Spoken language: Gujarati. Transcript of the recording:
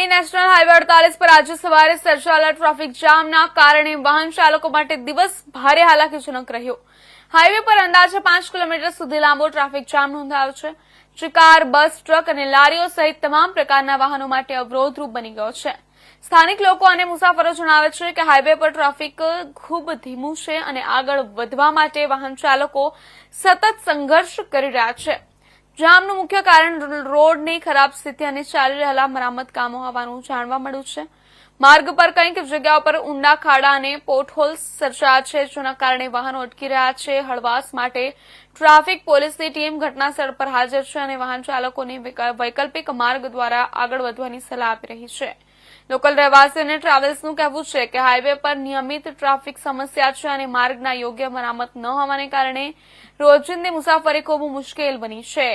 નેશનલ હાઈવે અડતાલીસ પર આજે સવારે સર્જાયેલા ટ્રાફિક જામના કારણે વાહન ચાલકો માટે દિવસ ભારે હાલાકીજનક રહ્યો. હાઈવે પર અંદાજે પાંચ કિલોમીટર સુધી લાંબો ટ્રાફિક જામ નોંધાયો છે. જે કાર બસ, ટ્રક અને લારીઓ સહિત તમામ પ્રકારના વાહનો માટે અવરોધરૂપ બની ગયો છે. સ્થાનિક લોકો અને મુસાફરો જણાવે છે કે હાઈવે પર ટ્રાફિક ખૂબ ધીમું છે અને આગળ વધવા માટે વાહન ચાલકો સતત સંઘર્ષ કરી રહ્યા છે. જામનું મુખ્ય કારણ રોડની ખરાબ સ્થિતિ અને ચાલી રહેલા મરામત કામો હોવાનું જાણવા મળ્યું છે. માર્ગ પર કંઈક જગ્યાઓ પર ઊંડા ખાડા અને પોટહોલ્સ સર્જાયા છે, જેના કારણે વાહનો અટકી રહ્યા છે. હળવાશ માટે ટ્રાફિક પોલીસની ટીમ ઘટનાસ્થળ પર હાજર છે અને વાહન ચાલકોને વૈકલ્પિક માર્ગ દ્વારા આગળ વધવાની સલાહ આપી રહી છે. લોકલ રહેવાસી અને ટ્રાવેલ્સનું કહેવું છે કે હાઈવે પર નિયમિત ટ્રાફિક સમસ્યા છે અને માર્ગના યોગ્ય મરામત ન હોવાને કારણે રોજિંદી મુસાફરી ખૂબ મુશ્કેલ બની છે.